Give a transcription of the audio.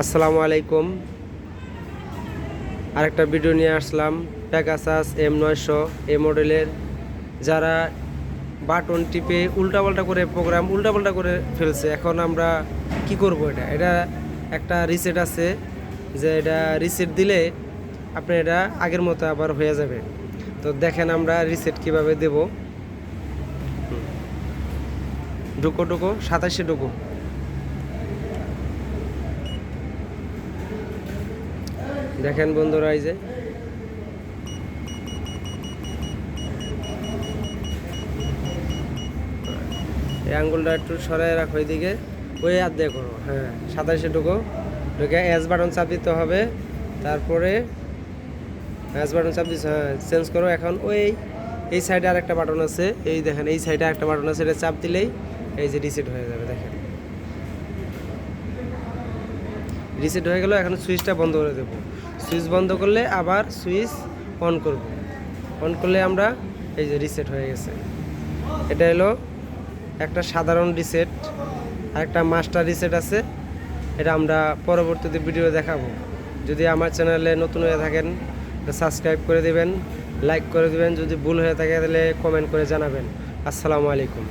আসসালামু আলাইকুম। আরেকটা ভিডিও নিয়ে আসলাম। প্যাকাসাস এম নয়শো এ মডেলের। যারা বাটন টিপে উল্টাপাল্টা করে প্রোগ্রাম উল্টাপাল্টা করে ফেলছে, এখন আমরা কি করব এটা? এটা একটা রিসেট আছে যে এটা রিসেট দিলে আপনি এটা আগের মতো আবার হয়ে যাবে। তো দেখেন আমরা রিসেট কীভাবে দেব। ঢুকো ঢুকো, সাতাশে ঢুকো। দেখেন বন্ধুরা এই যে। এই আঙ্গুলটা একটু সরাই রাখো এদিকে ওই হাত দিয়ে করো হ্যাঁ সাতাশে ঢুকো। ঢুকে এস বাটন চাপ দিতে হবে। তারপরে এস বাটন চাপ দিচ্ছে হ্যাঁ চেঞ্জ করো। এখন ওই, এই সাইডে আর একটা বাটন আছে। এই দেখেন, এই সাইডে একটা বাটন আছে। এটা চাপ দিলেই এই যে রিসেট হয়ে যাবে, দেখেন। রিসেট হয়ে গেল, এখন সুইচটা বন্ধ করে দেবো। সুইচ বন্ধ করলে আবার সুইচ অন করব। অন করলে আমরা এই যে রিসেট হয়ে গেছে। এটা হলো একটা সাধারণ রিসেট আর একটা মাস্টার রিসেট আছে। এটা আমরা পরবর্তীতে ভিডিও দেখাবো। যদি আমার চ্যানেলে নতুন হয়ে থাকেন সাবস্ক্রাইব করে দিবেন, লাইক করে দিবেন। যদি ভুল হয়ে থাকে, তাহলে কমেন্ট করে জানাবেন। আসসালামু আলাইকুম।